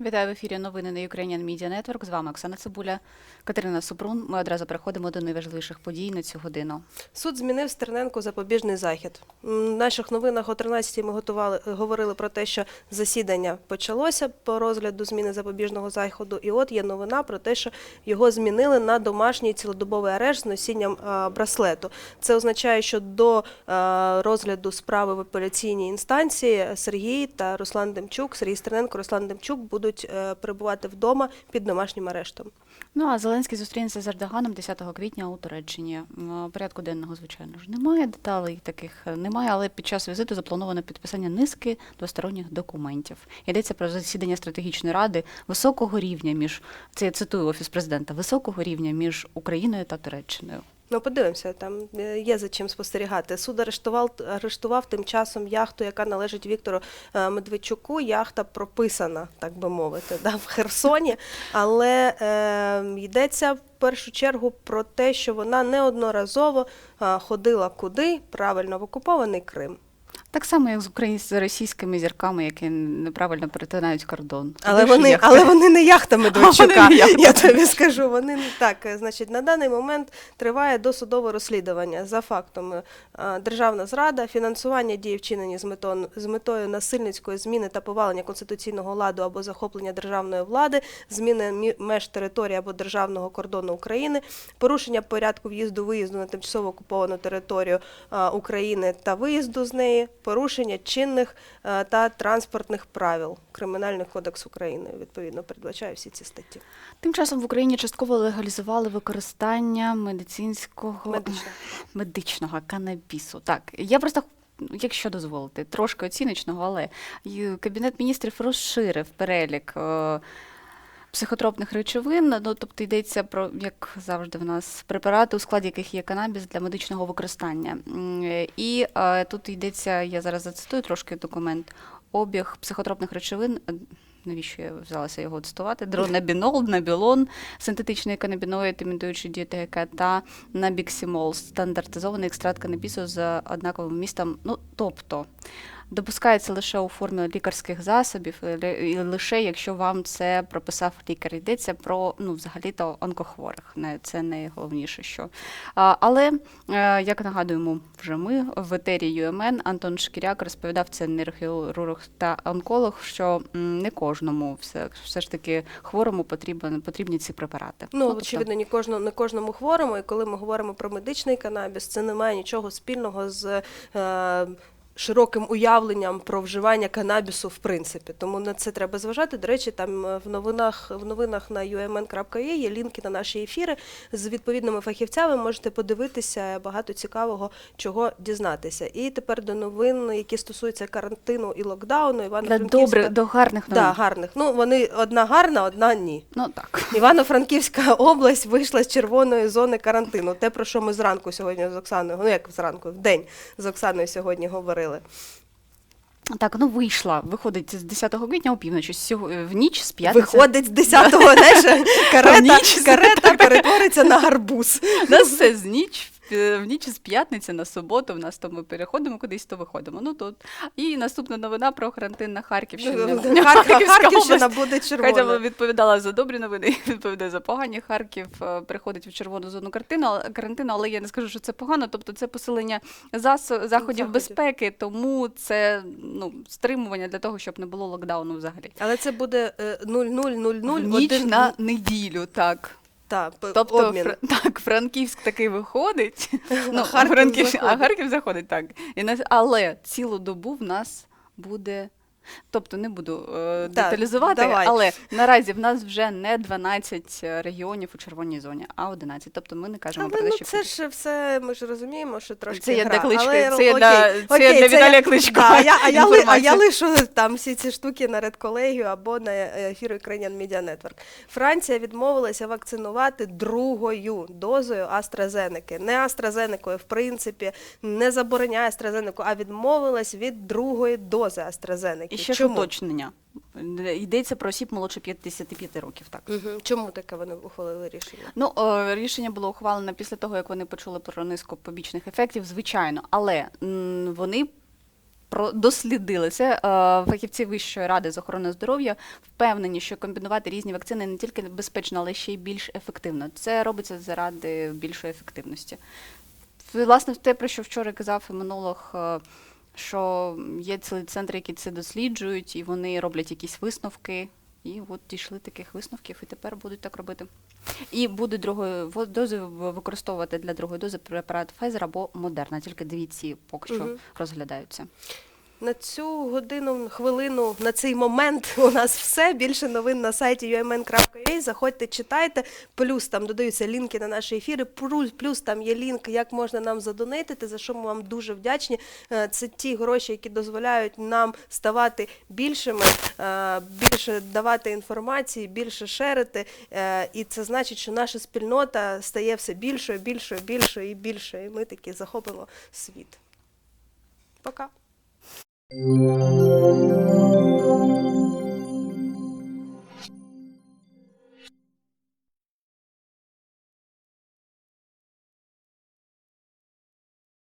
Вітаю в ефірі новини на Ukrainian Media Network. З вами Оксана Цибуля, Катерина Супрун. Ми одразу переходимо до найважливіших подій на цю годину. Суд змінив Стерненку запобіжний захід. В наших новинах о 13 ми готували, говорили про те, що засідання почалося по розгляду зміни запобіжного заходу. І от є новина про те, що його змінили на домашній цілодобовий арешт з носінням браслету. Це означає, що до розгляду справи в апеляційній інстанції Сергій та Руслан Демчук, Сергій Стерненко, Руслан Демчук будуть е, перебувати вдома під домашнім арештом. Ну а Зеленський зустрінеться з Ердоганом 10 квітня у Туреччині. Порядку денного, звичайно ж, немає деталей таких е, немає, але під час візиту заплановано підписання низки двосторонніх документів. Йдеться про засідання стратегічної ради високого рівня між це я цитую офіс президента високого рівня між Україною та Туреччиною. Ну, подивимося, там е, є за чим спостерігати. Суд арештував, арештував тим часом яхту, яка належить Віктору е, Медведчуку. Яхта прописана, так би мовити, да, в Херсоні. Але е, йдеться в першу чергу про те, що вона неодноразово е, ходила куди? Правильно, в окупований Крим. Так само, як з українськими російськими зірками, які неправильно перетинають кордон. Але вони, але вони не яхта Медведчука. не яхта. Я тобі скажу. Вони не так. Значить, на даний момент триває досудове розслідування за фактом е, державна зрада, фінансування дій вчинені з метою, з метою насильницької зміни та повалення конституційного ладу або захоплення державної влади, зміни мі- меж території або державного кордону України, порушення порядку в'їзду виїзду на тимчасово окуповану територію е, України та виїзду з неї, порушення чинних е, та транспортних правил. Кримінальний кодекс України відповідно передбачає всі ці статті. Тим часом в Україні частково легалізували використання медицинського Медичного. медичного канабісу. Так, я просто. Якщо дозволити, трошки оціночного, але Кабінет міністрів розширив перелік е, психотропних речовин. Ну, тобто йдеться про, як завжди, в нас препарати, у складі яких є канабіс для медичного використання. І е, тут йдеться, я зараз зацитую трошки документ, обіг психотропних речовин. е, Навіщо я взялася його цитувати? Дронабінол, набілон, синтетичний канабіноїд, імітуючий дію та набіксимол, стандартизований екстракт канабісу з однаковим містом. Ну, тобто, допускається лише у формі лікарських засобів, і лише якщо вам це прописав лікар. Йдеться про ну, взагалі-то онкохворих. Не це найголовніше, що. Але е, як нагадуємо вже ми в етері ЮМН Антон Шкіряк розповідав це нейрохірург та онколог, що не кожному все, все ж таки хворому потрібен потрібні ці препарати. Ну, тобто- очевидно, ні кожному, не кожному хворому, і коли ми говоримо про медичний канабіс, це не має нічого спільного з е, широким уявленням про вживання канабісу в принципі. Тому на це треба зважати. До речі, там е, в новинах в новинах на umn.ua є лінки на наші ефіри з відповідними фахівцями. Можете подивитися багато цікавого, чого дізнатися. І тепер до новин, які стосуються карантину і локдауну. Івано добре, до гарних новин. да, гарних. Ну вони одна гарна, одна ні. Ну так. Івано-Франківська область вийшла з червоної зони карантину. Те, про що ми зранку сьогодні з Оксаною, ну як зранку, в день з Оксаною сьогодні говорили. Так, ну вийшла. Виходить з 10 квітня опівночі, в ніч з п'ятниці. Виходить з 10-го, знаєш, карета, карета перетвориться на гарбуз. На нас все з ніч. В- В ніч з п'ятниці на суботу в нас то ми переходимо кудись, то виходимо. Ну тут і наступна новина про карантин на Харківщині. Хар- Харківщина буде червона. відповідала за добрі новини, відповідає за погані. Харків е, переходить в червону зону карантину, але- карантину, але я не скажу, що це погано. Тобто це посилення заходів безпеки, тому це ну стримування для того, щоб не було локдауну взагалі. Але це буде е, 0000 В ніч на неділю, так. Та, Тобто, обмін. Фр... так, Франківськ такий виходить, ну, Харків Франків... а. Харків заходить, так. І нас... Але цілу добу в нас буде. Тобто не буду е, деталізувати, давай. але наразі в нас вже не 12 регіонів у червоній зоні, а 11. Тобто ми не кажемо Але про те, ну що це ж все, ми ж розуміємо, що трошки Це гра. для Кличка, Але, це я окей, для- це окей, я для Віталія я- Кличка Да, а я, а, я, ли- а я інформація. лишу там всі ці штуки на редколегію або на ефіру Ukrainian Media Network. Франція відмовилася вакцинувати другою дозою AstraZeneca. Не AstraZeneca, в принципі, не забороняє AstraZeneca, а відмовилась від другої дози AstraZeneca. і ще ж Чому? уточнення. Йдеться про осіб молодше 55 років. Так. Мгм. Чому таке вони ухвалили рішення? Ну, е, рішення було ухвалено після того, як вони почули про низку побічних ефектів, звичайно, але м, вони про дослідили це. Е, Фахівці Вищої ради з охорони здоров'я впевнені, що комбінувати різні вакцини не тільки безпечно, але ще й більш ефективно. Це робиться заради більшої ефективності. Власне, те, про що вчора казав імунолог, е, що є цілий центр, які це досліджують, і вони роблять якісь висновки. І от дійшли таких висновків, і тепер будуть так робити. І будуть другої дози використовувати для другої дози препарат Pfizer або Moderna. Тільки дві ці поки що угу. розглядаються. На цю годину, хвилину, на цей момент у нас все. Більше новин на сайті umn.ua. Заходьте, читайте. Плюс там додаються лінки на наші ефіри. Плюс, там є лінк, як можна нам задонатити, за що ми вам дуже вдячні. Е, Це ті гроші, які дозволяють нам ставати більшими, е, більше давати інформації, більше шерити. Е, І це значить, що наша спільнота стає все більшою, більшою, більшою і більшою. І ми таки захопимо світ. Пока. Música